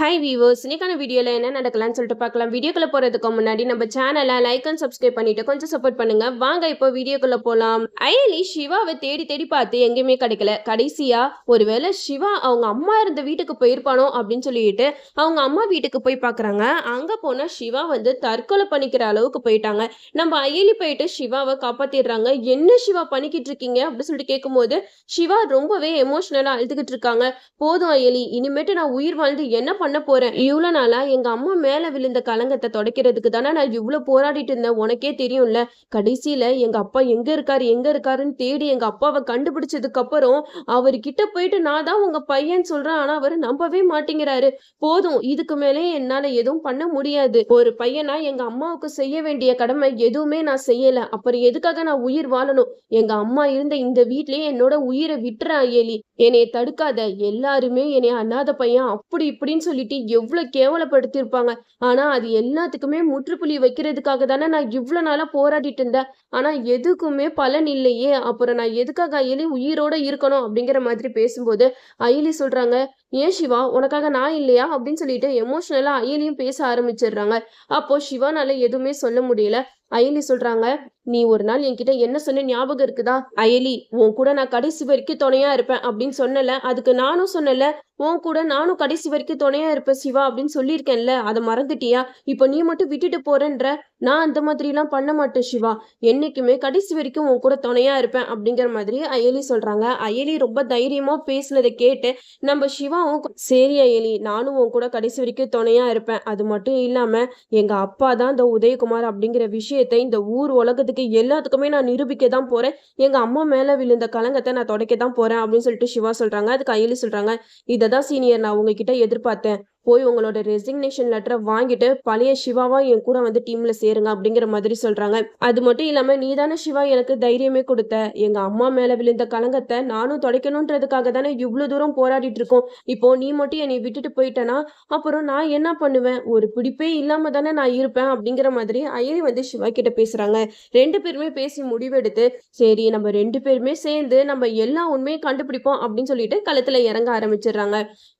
Hi viewers இன்னைக்கான வீடியோவில் என்ன நடக்கலாம்னு சொல்லிட்டு பார்க்கலாம். வீடியோக்குள்ள போகிறதுக்கு முன்னாடி நம்ம சேனலை லைக் அண்ட் சப்ஸ்கிரைப் பண்ணிட்டு கொஞ்சம் சப்போர்ட் பண்ணுங்க. வாங்க இப்போ வீடியோக்குள்ள போகலாம் அயலி சிவாவை தேடி தேடி பார்த்து எங்கேயுமே கிடைக்கல. கடைசியா ஒருவேளை சிவா அவங்க அம்மா இருந்த வீட்டுக்கு போயிருப்பானோ அப்படின்னு சொல்லிட்டு அவங்க அம்மா வீட்டுக்கு போய் பார்க்குறாங்க. அங்கே போனால் சிவா வந்து தற்கொலை பண்ணிக்கிற அளவுக்கு போயிட்டாங்க. நம்ம அயலி போயிட்டு சிவாவை காப்பாத்திடுறாங்க. என்ன சிவா பண்ணிக்கிட்டு இருக்கீங்க? அப்படின்னு சொல்லிட்டு கேட்கும்போது சிவா ரொம்பவே எமோஷனலாக அழுதுகிட்டு இருக்காங்க. போதும் அயலி. இனிமேட்டு நான் உயிர் வாழ்ந்து என்ன பண்ண பண்ண போறேன். இவ்வளோ நாளா எங்க அம்மா மேல விழுந்த கலங்கத்தை தொடக்கிறதுக்கு தானே நான் இவ்வளோ போராடிட்டு இருந்தேன். உனக்கே தெரியும்ல. கடைசியில எங்க அப்பா எங்க இருக்காரு எங்க இருக்காருன்னு தேடி எங்க அப்பாவை கண்டுபிடிச்சதுக்கு அப்புறம் அவர்கிட்ட போயிட்டு நான் தான் உங்க பையன் சொல்றேன். ஆனா அவர் நம்பவே மாட்டேங்கிறாரு. போதும் இதுக்கு மேலே என்னால எதுவும் பண்ண முடியாது. ஒரு பையனா எங்க அம்மாவுக்கு செய்ய வேண்டிய கடமை எதுவுமே நான் செய்யல. அப்புறம் எதுக்காக நான் உயிர் வாழணும்? எங்க அம்மா இருந்த இந்த வீட்லயே என்னோட உயிரை விட்டுறா ஏலி என்னைய தடுக்காத. எல்லாருமே என்னைய அண்ணாத பையன் அப்படி இப்படின்னு சொல்லிட்டு எவ்வளவு கேவலப்படுத்தியிருப்பாங்க. ஆனா அது எல்லாத்துக்குமே முற்றுப்புள்ளி வைக்கிறதுக்காக தானே நான் இவ்வளவு நாளா போராடிட்டு இருந்தேன். ஆனா எதுக்குமே பலன் இல்லையே. அப்புறம் நான் எதுக்காக அயலி உயிரோட இருக்கணும் அப்படிங்கிற மாதிரி பேசும்போது அயலி சொல்றாங்க ஏன் சிவா உனக்காக நான் இல்லையா? அப்படின்னு சொல்லிட்டு எமோஷனலா அயலியும் பேச ஆரம்பிச்சிடுறாங்க. அப்போ சிவானால எதுவுமே சொல்ல முடியல. அயலி சொல்றாங்க நீ ஒரு நாள் என்கிட்ட என்ன சொன்ன ஞாபகம் இருக்குதா? அயலி உன் கூட நான் கடைசி வரைக்கும் துணையா இருப்பேன் அப்படின்னு சொன்னல. அதுக்கு நானும் சொன்னல உன் கூட நானும் கடைசி வரைக்கும் துணையா இருப்பேன் சிவா அப்படின்னு சொல்லியிருக்கேன்ல. அதை மறந்துட்டியா? இப்போ நீ மட்டும் விட்டுட்டு போறேன்ற. நான் அந்த மாதிரிலாம் பண்ண மாட்டேன் சிவா. என்னைக்குமே கடைசி வரைக்கும் உன் கூட துணையா இருப்பேன் அப்படிங்கிற மாதிரி அயலி சொல்றாங்க. அயலி ரொம்ப தைரியமா பேசினதை கேட்டு நம்ம சிவாவும் சரி அயலி நானும் உன் கூட கடைசி வரைக்கும் துணையா இருப்பேன். அது மட்டும் இல்லாம எங்க அப்பா தான் இந்த உதயகுமார் அப்படிங்கிற விஷயத்தை இந்த ஊர் பண்ணுறதுக்கு எல்லாத்துக்குமே நான் நிரூபிக்க தான் போறேன். எங்கள் அம்மா மேலே விழுந்த கலங்கத்தை நான் தொடக்க தான் போறேன் அப்படின்னு சொல்லிட்டு சிவா சொல்றாங்க. அதுக்கு அயலி சொல்றாங்க. இதை தான் சீனியர் நான் உங்ககிட்ட எதிர்பார்த்தேன். போய் உங்களோட ரெசிக்னேஷன் லெட்டரை வாங்கிட்டு பழைய சிவாவா என் கூட வந்து டீம்ல சேருங்க அப்படிங்கிற மாதிரி சொல்றாங்க. அது மட்டும் இல்லாம நீ தானே சிவா எனக்கு தைரியமே கொடுத்த. எங்க அம்மா மேல விழுந்த கலங்கத்தை நானும் தொடக்கணுன்றதுக்காக தானே இவ்வளவு தூரம் போராடிட்டு இருக்கோம். இப்போ நீ மட்டும் என்னை விட்டுட்டு போயிட்டனா? அப்புறம் நான் என்ன பண்ணுவேன்? ஒரு பிடிப்பே இல்லாம தானே நான் இருப்பேன் அப்படிங்கிற மாதிரி அயலி வந்து சிவா கிட்ட பேசுறாங்க. ரெண்டு பேருமே பேசி முடிவெடுத்து சரி நம்ம ரெண்டு பேருமே சேர்ந்து நம்ம எல்லா உண்மையும் கண்டுபிடிப்போம் அப்படின்னு சொல்லிட்டு களத்துல இறங்க ஆரம்பிச்சிடுறாங்க.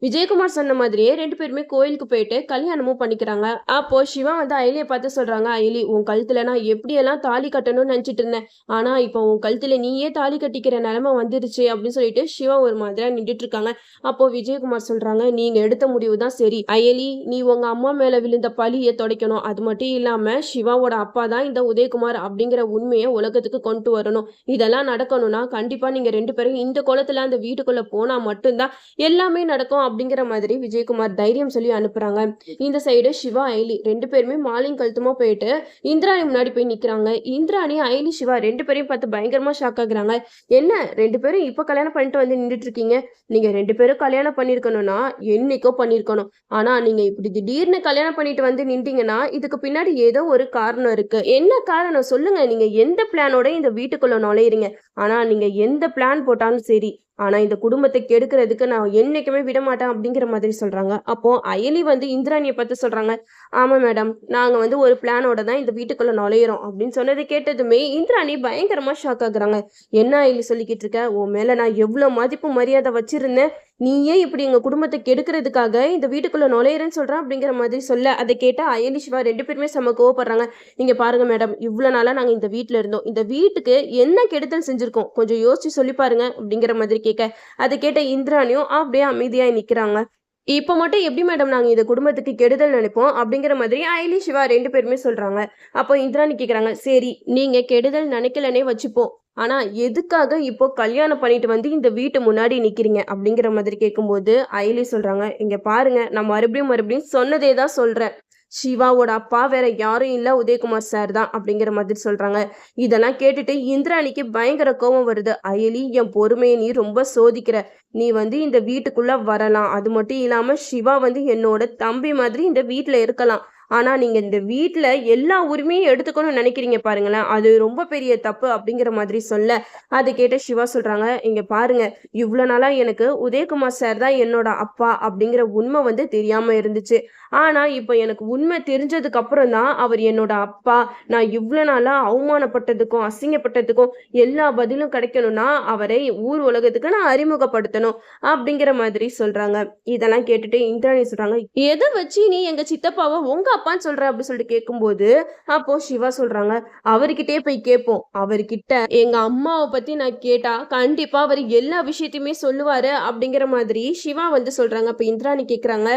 விஜயகுமார் சொன்ன மாதிரியே ரெண்டு பேருமே கோயிலுக்கு போயிட்டு கல்யாணமும் பண்ணிக்கிறாங்க. அப்போ சிவா வந்து அயலியை பார்த்து சொல்றாங்க அயலி உன் கழுத்துல நான் எப்படியெல்லாம் தாலி கட்டணும்னு நினைச்சிட்டு இருந்தேன். ஆனா இப்போ உன் கழுத்துல நீயே தாலி கட்டிக்கிற நிலைமை வந்துருச்சு அப்படின்னு சொல்லிட்டு சிவா ஒரு மாதிரியா நின்றுட்டு இருக்காங்க. அப்போ விஜயகுமார் சொல்றாங்க நீங்க எடுத்த முடிவு தான் சரி. அயலி நீ உங்க அம்மா மேல விழுந்த பழியை துடைக்கணும். அது மட்டும் இல்லாம சிவாவோட அப்பா தான் இந்த உதயகுமார் அப்படிங்கிற உண்மையை உலகத்துக்கு கொண்டு வரணும். இதெல்லாம் நடக்கணும்னா கண்டிப்பா நீங்க ரெண்டு பேரும் இந்த குளத்துல அந்த வீட்டுக்குள்ள போனா மட்டும்தான் எல்லாமே நடக்கும் அப்படிங்கிற மாதிரி விஜயகுமார் தைரியம் சொல்லி அனுப்புறாங்க. இந்த சைடு சிவா ஐலி ரெண்டு பேருமே மாலையும் கழுத்துமா போயிட்டு இந்திராணி முன்னாடி போய் நிக்கிறாங்க. இந்திராணி ஐலி சிவா ரெண்டு பேரையும் பார்த்து பயங்கரமா ஷாக் ஆகுறாங்க. என்ன ரெண்டு பேரும் இப்ப கல்யாணம் பண்ணிட்டு வந்து நின்றுட்டு இருக்கீங்க? நீங்க ரெண்டு பேரும் கல்யாணம் பண்ணிருக்கணும்னா என்னைக்கோ பண்ணிருக்கணும். ஆனா நீங்க இப்படி திடீர்னு கல்யாணம் பண்ணிட்டு வந்து நின்றீங்கன்னா இதுக்கு பின்னாடி ஏதோ ஒரு காரணம் இருக்கு. என்ன காரணம்? சொல்லுங்க. நீங்க எந்த பிளானோட இந்த வீட்டுக்குள்ள நுழையிறீங்க? ஆனால் நீங்கள் எந்த பிளான் போட்டாலும் சரி ஆனால் இந்த குடும்பத்தை கெடுக்கிறதுக்கு நான் என்றைக்குமே விட மாட்டேன் அப்படிங்கிற மாதிரி சொல்கிறாங்க அப்போ அயலி வந்து இந்திராணியை பார்த்து சொல்றாங்க ஆமா மேடம் நாங்கள் வந்து ஒரு பிளானோட தான் இந்த வீட்டுக்குள்ளே நுழையிறோம். அப்படின்னு சொன்னதை கேட்டதுமே இந்திராணி பயங்கரமாக ஷாக் ஆகுறாங்க. என்ன அயலி சொல்லிக்கிட்டு இருக்க? உன் மேலே நான் எவ்வளோ மதிப்பு மரியாதை வச்சுருந்தேன். நீயே இப்படி எங்கள் குடும்பத்தை கெடுக்கிறதுக்காக இந்த வீட்டுக்குள்ளே நுழையிறேன்னு சொல்றேன் அப்படிங்கிற மாதிரி சொல்ல. அதை கேட்டால் அயலி சிவா ரெண்டு பேருமே செம்ம கோவப்படுறாங்க. நீங்கள் பாருங்கள் மேடம் இவ்வளோ நாளாக நாங்கள் இந்த வீட்டில் இருந்தோம். இந்த வீட்டுக்கு என்ன கெடுதல் செஞ்சுருக்கோம்? கொஞ்சம் யோசிச்சு சொல்லி பாருங்க அப்படிங்கிற மாதிரி கேட்க. அதை கேட்ட இந்திராணியும் அப்படியே அமைதியாக நிற்கிறாங்க இப்போ மட்டும் எப்படி மேடம் நாங்கள் இந்த குடும்பத்துக்கு கெடுதல் நினைப்போம் அப்படிங்கிற மாதிரி அயலி சிவா ரெண்டு பேருமே சொல்கிறாங்க அப்போ இந்திராணி கேட்குறாங்க சரி நீங்கள் கெடுதல் நினைக்கலனே வச்சுப்போம். ஆனால் எதுக்காக இப்போ கல்யாணம் பண்ணிட்டு வந்து இந்த வீட்டு முன்னாடி நிற்கிறீங்க அப்படிங்கிற மாதிரி கேட்கும்போது ஐலி சொல்கிறாங்க இங்கே பாருங்க நான் மறுபடியும் மறுபடியும் சொன்னதே தான் சொல்கிறேன் சிவாவோட அப்பா வேற யாரும் இல்லை உதயகுமார் சார் தான் அப்படிங்கிற மாதிரி சொல்றாங்க. இதெல்லாம் கேட்டுட்டு இந்திராணிக்கு பயங்கர கோபம் வருது. அயலி என் பொறுமையை நீ ரொம்ப சோதிக்கிற. நீ வந்து இந்த வீட்டுக்குள்ள வரலாம். அது மட்டும் இல்லாம சிவா வந்து என்னோட தம்பி மாதிரி இந்த வீட்டுல இருக்கலாம். ஆனால் நீங்கள் இந்த வீட்டில் எல்லா உரிமையும் எடுத்துக்கணும்னு நினைக்கிறீங்க பாருங்களேன். அது ரொம்ப பெரிய தப்பு அப்படிங்கிற மாதிரி சொல்ல அது கேட்ட சிவா சொல்கிறாங்க இங்கே பாருங்க இவ்வளோ நாளாக எனக்கு உதயகுமார் சார் தான் என்னோட அப்பா அப்படிங்கிற உண்மை வந்து தெரியாமல் இருந்துச்சு. ஆனால் இப்போ எனக்கு உண்மை தெரிஞ்சதுக்கு அப்புறம் தான் அவர் என்னோட அப்பா நான் இவ்வளோ நாளாக அவமானப்பட்டதுக்கும் அசிங்கப்பட்டதுக்கும் எல்லா பதிலும் கிடைக்கணும்னா அவரை ஊர் உலகத்துக்கு நான் அறிமுகப்படுத்தணும் அப்படிங்கிற மாதிரி சொல்கிறாங்க இதெல்லாம் கேட்டுட்டு இந்திராணி சொல்கிறாங்க எதை வச்சு நீ எங்கள் சித்தப்பாவை உங்கள் அப்பான்னு சொல்ற அப்படி சொல்லிட்டு கேட்கும்போது அப்போ சிவா சொல்றாங்க அவர்கிட்டயே போய் கேட்போம் அவர்கிட்ட எங்க அம்மாவை பத்தி நான் கேட்டா கண்டிப்பா அவர் எல்லா விஷயத்தையுமே சொல்லுவாரு அப்படிங்கிற மாதிரி சிவா வந்து சொல்றாங்க. அப்ப இந்திராணி கேக்குறாங்க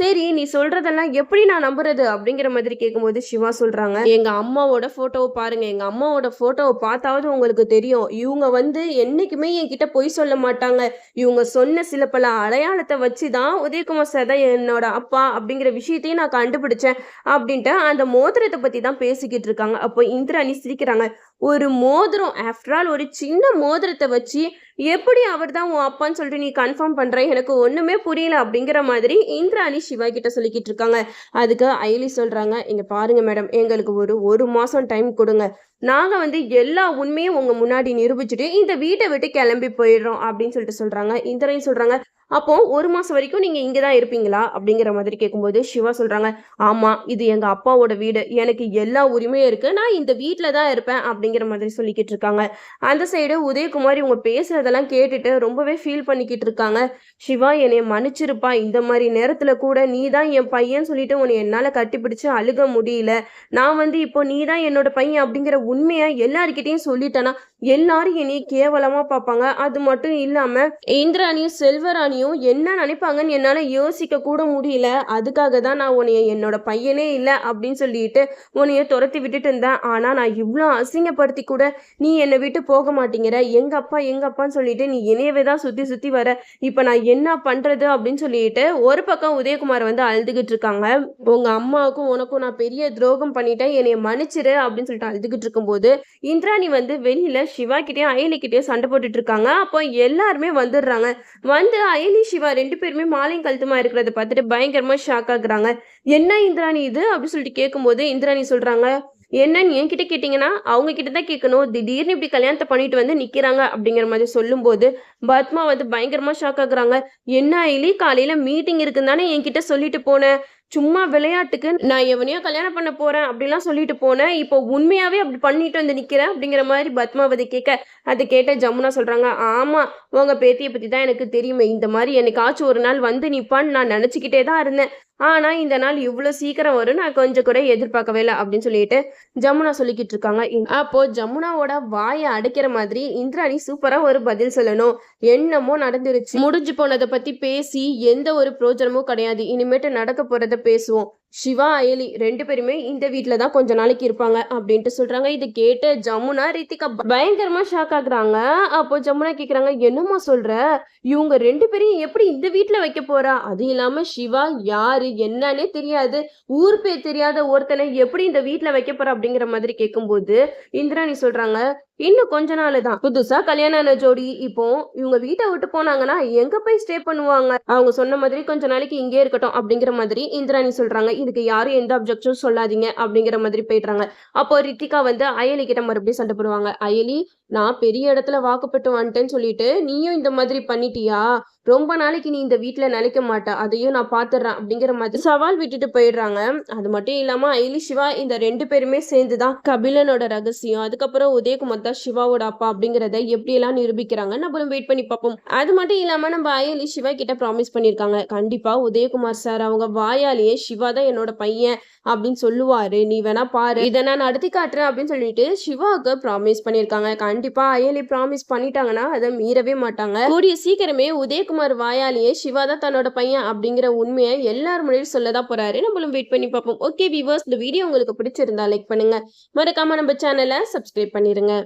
சரி நீ சொல்றதெல்லாம் எப்படி நான் நம்புறது? அப்படிங்கிற மாதிரி கேட்கும்போது சிவா சொல்றாங்க எங்க அம்மாவோட போட்டோவை பாருங்க. எங்க அம்மாவோட போட்டோவை பார்த்தாவது உங்களுக்கு தெரியும். இவங்க வந்து என்னைக்குமே என்கிட்ட பொய் சொல்ல மாட்டாங்க. இவங்க சொன்ன சில பல அடையாளத்தை வச்சு தான் உதயகுமார் சார் தான் என்னோட அப்பா அப்படிங்கிற விஷயத்தையும் நான் கண்டுபிடிச்சேன். அப்படின்ட்டு அந்த மோதிரத்தை பத்தி தான் பேசிக்கிட்டு இருக்காங்க. அப்போ இந்திராணி சிரிக்கிறாங்க. ஒரு மோதிரம் ஆஃப்டர் ஆல் ஒரு சின்ன மோதிரத்தை வச்சு எப்படி அவர் தான் உன் அப்பான்னு சொல்லிட்டு நீ கன்ஃபார்ம் பண்ற? எனக்கு ஒண்ணுமே புரியல அப்படிங்கிற மாதிரி இந்திராணி சிவா கிட்ட சொல்லிக்கிட்டு இருக்காங்க. அதுக்கு ஐலி சொல்றாங்க இங்க பாருங்க மேடம் எங்களுக்கு ஒரு ஒரு மாசம் டைம் கொடுங்க. நாங்க வந்து எல்லா உண்மையும் உங்க முன்னாடி நிரூபிச்சுட்டு இந்த வீட்டை விட்டு கிளம்பி போயிடுறோம் அப்படின்னு சொல்லிட்டு சொல்றாங்க. இந்திராணி சொல்றாங்க அப்போது ஒரு மாதம் வரைக்கும் நீங்கள் இங்கே தான் இருப்பீங்களா? அப்படிங்கிற மாதிரி கேட்கும்போது சிவா சொல்கிறாங்க ஆமாம் இது எங்கள் அப்பாவோட வீடு. எனக்கு எல்லா உரிமையும் இருக்குது நான் இந்த வீட்டில் தான் இருப்பேன். அப்படிங்கிற மாதிரி சொல்லிக்கிட்டு இருக்காங்க. அந்த சைடு உதயகுமார் இவங்க பேசுகிறதெல்லாம் கேட்டுட்டு ரொம்பவே ஃபீல் பண்ணிக்கிட்டு இருக்காங்க. சிவா என்னை மன்னிச்சிருப்பா. இந்த மாதிரி நேரத்தில் கூட நீ தான் என் பையன் சொல்லிட்டு உன்னை என்னால் கட்டிப்பிடிச்சு அழுக முடியல. நான் வந்து இப்போ நீ தான் என்னோட பையன் அப்படிங்கிற உண்மையை எல்லாருக்கிட்டையும் சொல்லிட்டேனா எல்லாரும் என்னைய கேவலமாக பார்ப்பாங்க. அது மட்டும் இல்லாமல் இந்திராணியும் செல்வராணியும் என்ன நினைப்பாங்கன்னு என்னால் யோசிக்க கூட முடியல. அதுக்காக தான் நான் உன்னைய என்னோட பையனே இல்லை அப்படின்னு சொல்லிட்டு உன்னைய துரத்தி விட்டுட்டு இருந்தேன். ஆனால் நான் இவ்வளோ அசிங்கப்படுத்தி கூட நீ என்னை விட்டு போக மாட்டேங்கிற. எங்கள் அப்பா எங்கள் அப்பான்னு சொல்லிட்டு நீ என்னையவே தான் சுற்றி சுற்றி வர. இப்போ நான் என்ன பண்ணுறது அப்படின்னு சொல்லிட்டு ஒரு பக்கம் உதயகுமார் வந்து அழுதுகிட்டு இருக்காங்க. உங்கள் அம்மாவுக்கும் உனக்கும் நான் பெரிய துரோகம் பண்ணிட்டேன். என்னைய மன்னிச்சிரு அப்படின்னு சொல்லிட்டு அழுதுகிட்டு இருக்கும்போது இந்திராணி வந்து வெளியில் சிவா கிட்டேயும் அயலிக்கிட்டேயும் சண்டை போட்டுட்டு இருக்காங்க. அப்போ எல்லாருமே வந்துடுறாங்க. வந்து அயலி சிவா ரெண்டு பேருமே மாலையும் கழுத்துமா இருக்கிறத பார்த்துட்டு பயங்கரமா ஷாக் ஆகுறாங்க. என்ன இந்திராணி இது? அப்படின்னு சொல்லிட்டு கேட்கும்போது இந்திராணி சொல்றாங்க என்னன்னு என்கிட்ட கேட்டிங்கன்னா அவங்க கிட்ட தான் கேட்கணும். திடீர்னு இப்படி கல்யாணத்தை பண்ணிட்டு வந்து நிக்கிறாங்க. அப்படிங்கிற மாதிரி சொல்லும்போது பத்மா வந்து பயங்கரமா ஷாக் ஆகுறாங்க என்ன ஆயிலி காலையில மீட்டிங் இருக்குன்னு தானே என்கிட்ட சொல்லிட்டு போனேன் சும்மா விளையாட்டுக்கு நான் எவனையோ கல்யாணம் பண்ண போறேன் அப்படிலாம் சொல்லிட்டு போனேன். இப்போ உண்மையாவே அப்படி பண்ணிட்டு வந்து நிக்கிறேன் அப்படிங்கிற மாதிரி பத்மாவதி கேட்க அதை கேட்ட ஜமுனா சொல்றாங்க ஆமா உங்க பேத்தியை பத்தி தான் எனக்கு தெரியுமே. இந்த மாதிரி என்னைக்காச்சும் ஒரு நாள் வந்து நிப்பான்னு நான் நினைச்சுக்கிட்டே தான் இருந்தேன். ஆனால் இந்த நாள் இவ்வளோ சீக்கிரம் வரும் நான் கொஞ்சம் கூட எதிர்பார்க்கவே இல்லை அப்படின்னு சொல்லிட்டு ஜமுனா சொல்லிக்கிட்டு இருக்காங்க. அப்போ ஜமுனாவோட வாயை அடைக்கிற மாதிரி இந்திராணி சூப்பராக ஒரு பதில் சொல்லணும். என்னமோ நடந்துருச்சு. முடிஞ்சு போனதை பத்தி பேசி எந்த ஒரு பிரோஜனமும் கிடையாது. இனிமேட்டு நடக்க போறத பேசுவோம். சிவா அயலி ரெண்டு பேருமே இந்த வீட்டில் தான் கொஞ்ச நாளைக்கு இருப்பாங்க அப்படின்ட்டு சொல்கிறாங்க இதை கேட்டு ஜமுனா ரித்திகா பயங்கரமாக ஷாக் ஆகுறாங்க. அப்போ ஜமுனா கேட்குறாங்க என்னம்மா சொல்கிற இவங்க ரெண்டு பேரையும் எப்படி இந்த வீட்டில் வைக்க போகிறா அது இல்லாமல் சிவா யார் என்னன்னே தெரியாது. ஊர் பேர் தெரியாத ஒருத்தனை எப்படி இந்த வீட்டில் வைக்க போகிறா அப்படிங்கிற மாதிரி கேட்கும்போது இந்திராணி சொல்கிறாங்க இன்னும் கொஞ்ச நாள் தான். புதுசா கல்யாணம் ஆன ஜோடி இப்போ இவங்க வீட்டை விட்டு போனாங்கன்னா எங்க போய் ஸ்டே பண்ணுவாங்க? அவங்க சொன்ன மாதிரி கொஞ்ச நாளைக்கு இங்கே இருக்கட்டும் அப்படிங்கிற மாதிரி இந்திராணி சொல்றாங்க. இதுக்கு யாரும் எந்த அப்ஜெக்ஷன் சொல்லாதீங்க அப்படிங்கிற மாதிரி போயிடுறாங்க. அப்போ ரித்திகா வந்து அயலி கிட்ட மறுபடியும் சண்டை போடுவாங்க. அயலி நான் பெரிய இடத்துல வாக்குப்பட்டு வந்துட்டேன்னு சொல்லிட்டு நீயும் இந்த மாதிரி பண்ணிட்டியா? ரொம்ப நாளைக்கு நீ இந்த வீட்டில் நிலைக்க மாட்ட. அதையும் நான் பார்த்துட்றேன் அப்படிங்கிற மாதிரி சவால் விட்டுட்டு போயிடுறாங்க. அது மட்டும் இல்லாம ஐலி சிவா இந்த ரெண்டு பேருமே சேர்ந்துதான் கபிலனோட ரகசியம். அதுக்கப்புறம் உதயகுமார் தான் சிவாவோட அப்பா அப்படிங்கறத எப்படி எல்லாம் நிரூபிக்கிறாங்க நம்மளும் வெயிட் பண்ணி பார்ப்போம். அது மட்டும் இல்லாம நம்ம அயலி சிவா கிட்ட ப்ராமிஸ் பண்ணிருக்காங்க கண்டிப்பா உதயகுமார் சார் அவங்க வாயாலேயே சிவா தான் என்னோட பையன் அப்படின்னு சொல்லுவாரு. நீ வேணா பாரு. இதை நான் நடத்தி காட்டுறேன் அப்படின்னு சொல்லிட்டு சிவாவுக்கு ப்ராமிஸ் பண்ணியிருக்காங்க. கண்டிப்பா அயலி ப்ராமிஸ் பண்ணிட்டாங்கன்னா அதை மீறவே மாட்டாங்க. கூடிய சீக்கிரமே உதயகுமார் வாயாலேயே சிவா தான் தன்னோட பையன் அப்படிங்கிற உண்மையை எல்லார் முன்னாடி சொல்லதான் போறாரு. நம்மளும் வெயிட் பண்ணி பார்ப்போம். ஓகே விவர்ஸ் இந்த வீடியோ உங்களுக்கு பிடிச்சிருந்தா லைக் பண்ணுங்க. மறக்காம நம்ம சேனலை சப்ஸ்கிரைப் பண்ணிருங்க.